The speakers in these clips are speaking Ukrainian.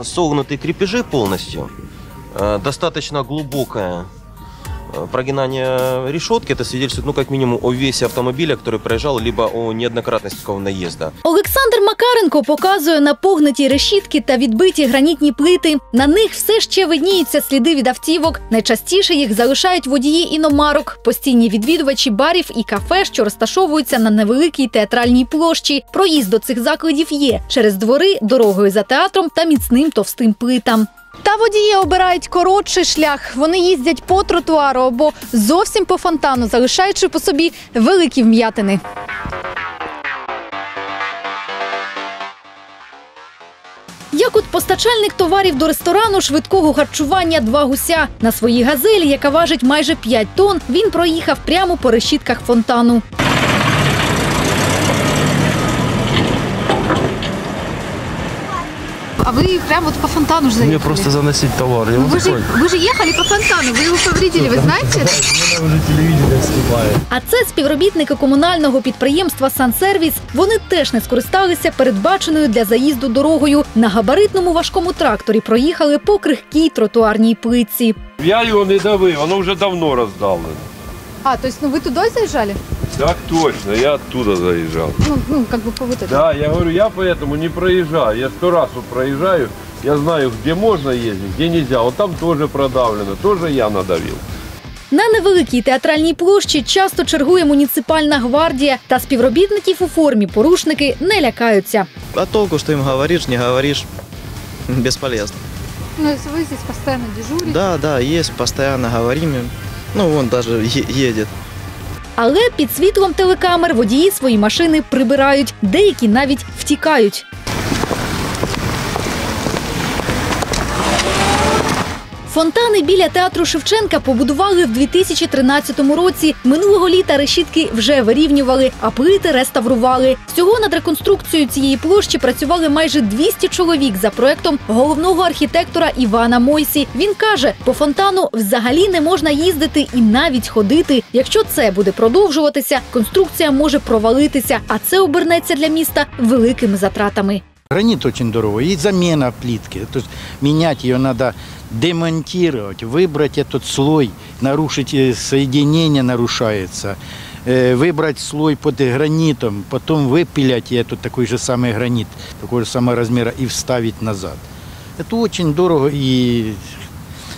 Согнутые крепежи полностью, э, достаточно глубокое э, прогинание решетки, это свидетельствует, ну, как минимум, о весе автомобиля, который проезжал, либо о неоднократности такого наезда. Олександр Макаренко показує на погнуті решітки та відбиті гранітні плити. На них все ще видніються сліди від автівок. Найчастіше їх залишають водії іномарок, постійні відвідувачі барів і кафе, що розташовуються на невеликій театральній площі. Проїзд до цих закладів є через двори, дорогою за театром та міцним товстим плитам. Та водії обирають коротший шлях. Вони їздять по тротуару або зовсім по фонтану, залишаючи по собі великі вм'ятини. Як от постачальник товарів до ресторану швидкого харчування два гуся на своїй газелі, яка важить майже 5 тонн, він проїхав прямо по решітках фонтану. А ви прямо от по фонтану ж Мне просто заносить товар. Я вот Ви ж, такой. ви ж їхали по фонтану, ви його повредили, ви знаєте? А це співробітники комунального підприємства Сансервіс. Вони теж не скористалися передбаченою для заїзду дорогою. На габаритному важкому тракторі проїхали по крихкій тротуарній плитці. Я його не давив, воно вже давно роздавлено. А, то есть, ну ви туди заїжджали? Так точно, я оттуда заїжджав. Ну, ну как бы по вот Да, я говорю, я поэтому не проезжаю. Я сто раз вот проезжаю, я знаю, где можно ездить, где нельзя. Вот там тоже продавлено, тоже я надавил. На невеликій театральній площі часто чергує муніципальна гвардія, та співробітників у формі порушники не лякаються. А толку, что им говоришь, не говоришь, бесполезно. Ну, ви здесь постійно дежурите. Да, да, есть, постоянно говорим им. Ну, вон даже е- едет. Але під світлом телекамер водії свої машини прибирають, деякі навіть втікають. Фонтани біля театру Шевченка побудували в 2013 році. Минулого літа решітки вже вирівнювали, а плити реставрували. Всього над реконструкцією цієї площі працювали майже 200 чоловік за проектом головного архітектора Івана Мойсі. Він каже, по фонтану взагалі не можна їздити і навіть ходити. Якщо це буде продовжуватися, конструкція може провалитися, а це обернеться для міста великими затратами. Гранит очень дорогой. И замена плитки. То есть менять ее надо демонтировать, выбрать этот слой, нарушить э, соединение нарушается. Э, Выбрать слой под гранитом, потом выпилять этот такой же самый гранит, такого же самого размера и вставить назад. Это очень дорого и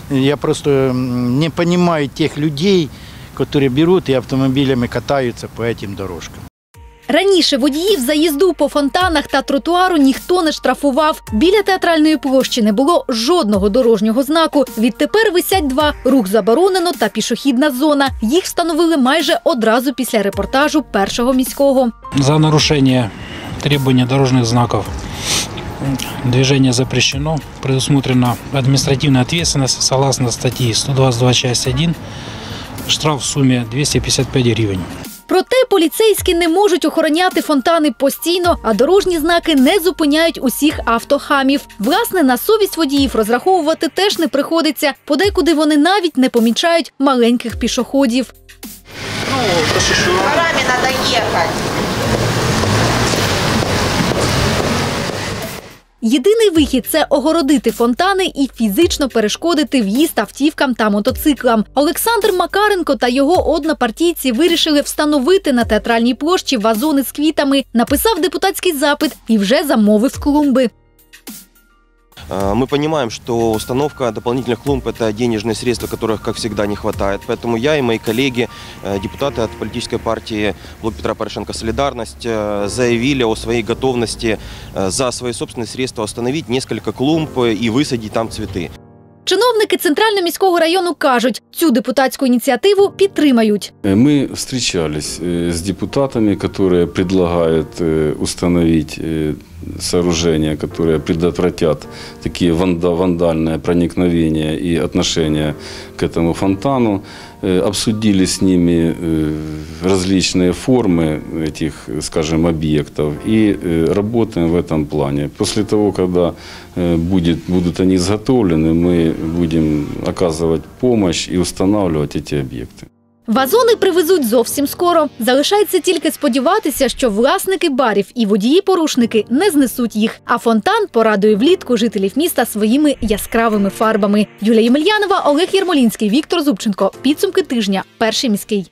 я просто м, не понимаю тех людей, которые берут и автомобилями катаются по этим дорожкам. Раніше водіїв за їзду по фонтанах та тротуару ніхто не штрафував. Біля театральної площі не було жодного дорожнього знаку. Відтепер висять два: рух заборонено та пішохідна зона. Їх встановили майже одразу після репортажу першого міського. За нарушение требований дорожных знаков движение запрещено. Предусмотрена административная ответственность согласно статьи 122 часть 1. Штраф в сумме 255 гривен. Проте поліцейські не можуть охороняти фонтани постійно, а дорожні знаки не зупиняють усіх автохамів. Власне, на совість водіїв розраховувати теж не приходиться. Подекуди вони навіть не помічають маленьких пішоходів. Горами треба ехать. Єдиний вихід це огородити фонтани і фізично перешкодити в'їзд автівкам та мотоциклам. Олександр Макаренко та його однопартійці вирішили встановити на театральній площі вазони з квітами, написав депутатський запит і вже замовив клумби. Э, Мы понимаем, что установка дополнительных клумб – это денежные средства, которых, как всегда, не хватает. Поэтому я и мои коллеги, э, депутаты от политической партии Блок Петра Порошенко «Солидарность» э, заявили о своей готовности э, за свои собственные средства установить несколько клумб э, и высадить там цветы. Чиновники центрального міського району кажуть, цю депутатську ініціативу підтримають. Мы встречались э, с депутатами, которые предлагают э, установить э, сооружения, которые предотвратят такие ванда- вандальные проникновения и отношения к этому фонтану. Э, Обсудили с ними э, различные формы этих, скажем, объектов и э, работаем в этом плане. После того, когда э, будет, будут они изготовлены, мы будем оказывать помощь и устанавливать эти объекты. Вазони привезуть зовсім скоро. Залишається тільки сподіватися, що власники барів і водії-порушники не знесуть їх. А фонтан порадує влітку жителів міста своїми яскравими фарбами. Юлія Ємельянова, Олег Єрмолінський, Віктор Зубченко. Підсумки тижня. Перший міський.